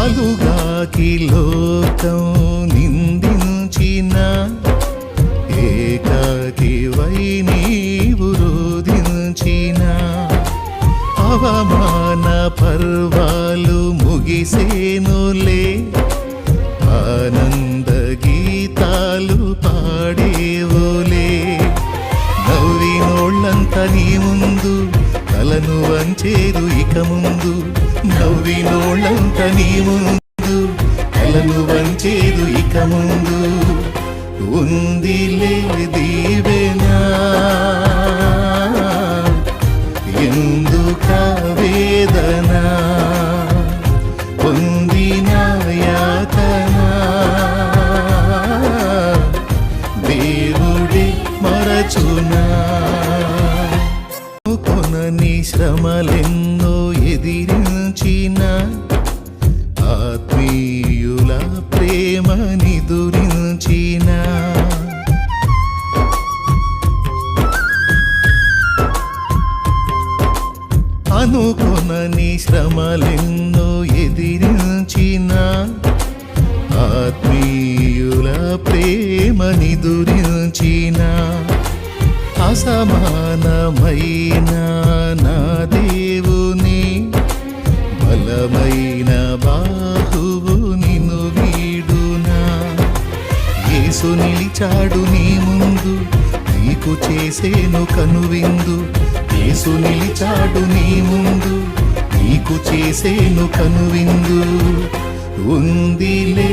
పలుగాకి లోకం నిందించిన ఏకాకి వై నీవు రోధించిన అవమాన పర్వాలు ముగిసేనులే ఆనంద గీతాలు పాడేవులే. నవ్వినోళ్ళంత నీ ముందు తలను వంచేరు ఇక ముందు. నవ్వినోళ్ళంత నీ ముందు కలను వంచేదు ఇక ముందు. ఉందిలే దీవెనా. ఎందుక వేదనా? పొందిన యాతన దేవుడి మరచునా? కొనని శ్రమలెన్నో ఎదిరించిన ఆత్మీయుల ప్రేమ నిదురించిన అనుకునని శ్రమలెన్నో ఎదిరించిన ఆత్మీయుల ప్రేమ నిదురించిన అసమానమైన నా బలమైన బాహువు నిన్ను వీడునా? యేసు నిలిచాడు నీ ముందు నీకు చేసేను కనువిందు. యేసు నిలిచాడు నీ ముందు నీకు చేసేను కనువిందు. ఉందిలే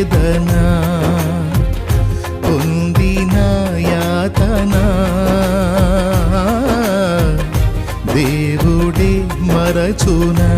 వేదన పొందిన యాతన. దేవుడే మరచునా.